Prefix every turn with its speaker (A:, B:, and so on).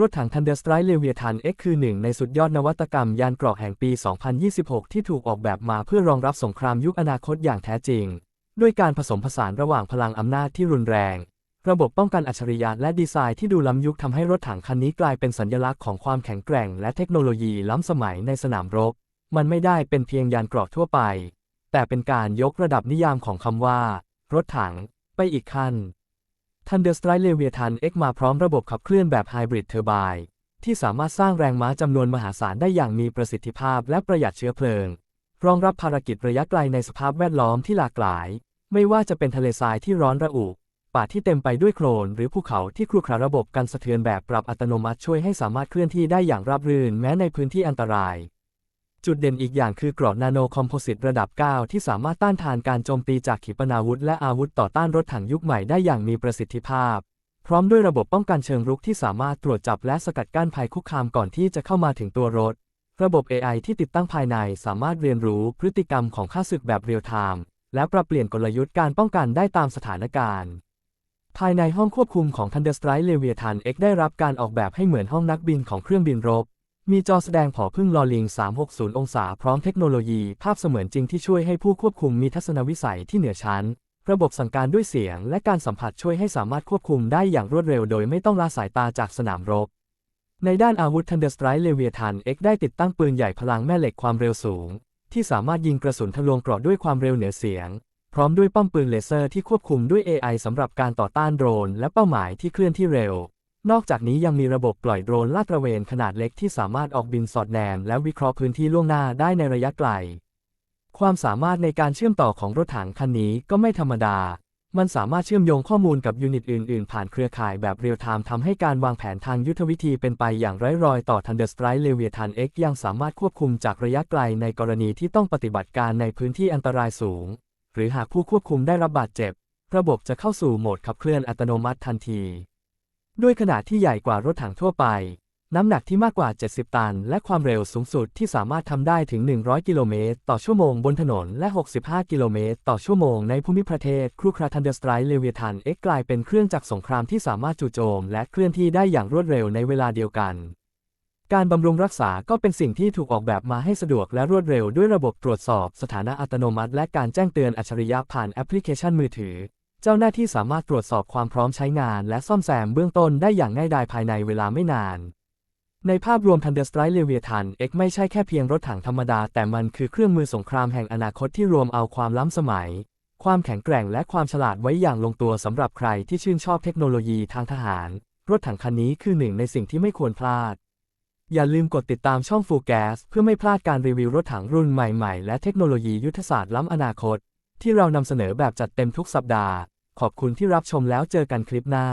A: รถถัง Thunderstrike Leviathan X คือหนึ่งในสุดยอดนวัตกรรมยานเกราะแห่งปี 2026 ที่ถูกออกแบบมาเพื่อรองรับสงครามยุคอนาคตอย่างแท้จริง ด้วยการผสมผสานระหว่างพลังอำนาจที่รุนแรง ระบบป้องกันอัจฉริยะและดีไซน์ที่ดูล้ำยุคทำให้รถถังคันนี้กลายเป็นสัญลักษณ์ของความแข็งแกร่งและเทคโนโลยีล้ำสมัยในสนามรบ มันไม่ได้เป็นเพียงยานเกราะทั่วไป แต่เป็นการยกระดับนิยามของคำว่า รถถัง ไปอีกขั้น Thunderstrike Leviathan X มาพร้อมระบบขับเคลื่อนแบบไฮบริดเทอร์ไบน์ที่สามารถสร้างแรงม้าจำนวนมหาศาลได้อย่างมีประสิทธิภาพและประหยัดเชื้อเพลิง รองรับภารกิจระยะไกลในสภาพแวดล้อมที่หลากหลาย ไม่ว่าจะเป็นทะเลทรายที่ร้อนระอุ ป่าที่เต็มไปด้วยโคลน หรือภูเขาที่ครุขระระบบกันสะเทือนแบบปรับอัตโนมัติช่วยให้สามารถเคลื่อนที่ได้อย่างราบรื่นแม้ในพื้นที่อันตราย จุดเด่นอีกอย่างคือกรอบนาโนคอมโพสิตระดับ 9 ที่สามารถต้านทานการโจมตีจากขีปนาวุธ และอาวุธต่อต้านรถถังยุคใหม่ได้อย่างมีประสิทธิภาพ พร้อมด้วยระบบป้องกันเชิงรุกที่สามารถตรวจจับและสกัดกั้นภัยคุกคามก่อนที่จะเข้ามาถึงตัวรถ ระบบ AI ที่ติดตั้งภายในสามารถเรียนรู้พฤติกรรมของข้าศึกแบบเรียลไทม์และปรับเปลี่ยนกลยุทธ์การป้องกันได้ตามสถานการณ์ ภายในห้องควบคุมของ Thunderstrike Leviathan X ได้รับการออกแบบให้เหมือนห้องนักบินของเครื่องบินรบ มีจอแสดงผอพึ่งลอลิง 360 องศาพร้อมเทคโนโลยีภาพเสมือนจริงที่ช่วยให้ผู้ควบคุมมีทัศนวิสัยที่เหนือชั้น ระบบสั่งการด้วยเสียง และการสัมผัสช่วยให้สามารถควบคุมได้อย่างรวดเร็วโดยไม่ต้องละสายตาจากสนามรบ ในด้านอาวุธ Thunderstrike Leviathan X ได้ติดตั้งปืนใหญ่พลังแม่เหล็กความเร็วสูง ที่สามารถยิงกระสุนทะลวงเกราะด้วยความเร็วเหนือเสียง พร้อมด้วยป้อมปืนเลเซอร์ที่ควบคุมด้วย AI สำหรับการต่อต้านโดรน และเป้าหมายที่เคลื่อนที่เร็ว นอกจากนี้ยังมีระบบปล่อยโดรนลาดตระเวนขนาดเล็กที่สามารถออกบินสอดแนมและวิเคราะห์พื้นที่ล่วงหน้าได้ในระยะไกล ความสามารถในการเชื่อมต่อของรถถังคันนี้ก็ไม่ธรรมดา มันสามารถเชื่อมโยงข้อมูลกับยูนิตอื่น ๆ ผ่านเครือข่ายแบบเรียลไทม์ทำให้การวางแผนทางยุทธวิธีเป็นไปอย่างไร้รอยต่อ Thunderstrike Leviathan X ยังสามารถควบคุมจากระยะไกลในกรณีที่ต้องปฏิบัติการในพื้นที่อันตรายสูง หรือหากผู้ควบคุมได้รับบาดเจ็บ ระบบจะเข้าสู่โหมดขับเคลื่อนอัตโนมัติทันที ด้วยขนาดที่ใหญ่กว่ารถถังทั่วไป น้ำหนักที่มากกว่า 70 ตัน และความเร็วสูงสุดที่สามารถทำได้ถึง 100 กิโลเมตรต่อชั่วโมงบนถนน และ 65 กิโลเมตรต่อชั่วโมงในภูมิประเทศ ครูครา Thunderstrike Leviathan X กลายเป็นเครื่องจักรสงครามที่สามารถจู่โจม และเคลื่อนที่ได้อย่างรวดเร็วในเวลาเดียวกัน การบำรุงรักษาก็เป็นสิ่งที่ถูกออกแบบมาให้สะดวกและรวดเร็วด้วยระบบตรวจสอบ สถานะอัตโนมัติ และการแจ้งเตือนอัจฉริยะผ่านแอปพลิเคชันมือถือ เจ้าหน้าที่สามารถตรวจสอบความพร้อมใช้งานและซ่อมแซมเบื้องต้นได้อย่างง่ายดายภายในเวลาไม่นาน ในภาพรวม Thunderstrike Leviathan X ไม่ใช่แค่เพียงรถถังธรรมดา แต่มันคือเครื่องมือสงครามแห่งอนาคตที่รวมเอาความล้ำสมัย ความแข็งแกร่งและความฉลาดไว้อย่างลงตัวสำหรับใครที่ชื่นชอบเทคโนโลยีทางทหาร รถถังคันนี้คือหนึ่งในสิ่งที่ไม่ควรพลาด อย่าลืมกดติดตามช่อง Full Gas เพื่อไม่พลาดการรีวิวรถถังรุ่นใหม่ๆ และเทคโนโลยียุทธศาสตร์ล้ำอนาคต ที่เรานำเสนอแบบจัดเต็มทุกสัปดาห์ ขอบคุณที่รับชมแล้วเจอกันคลิปหน้า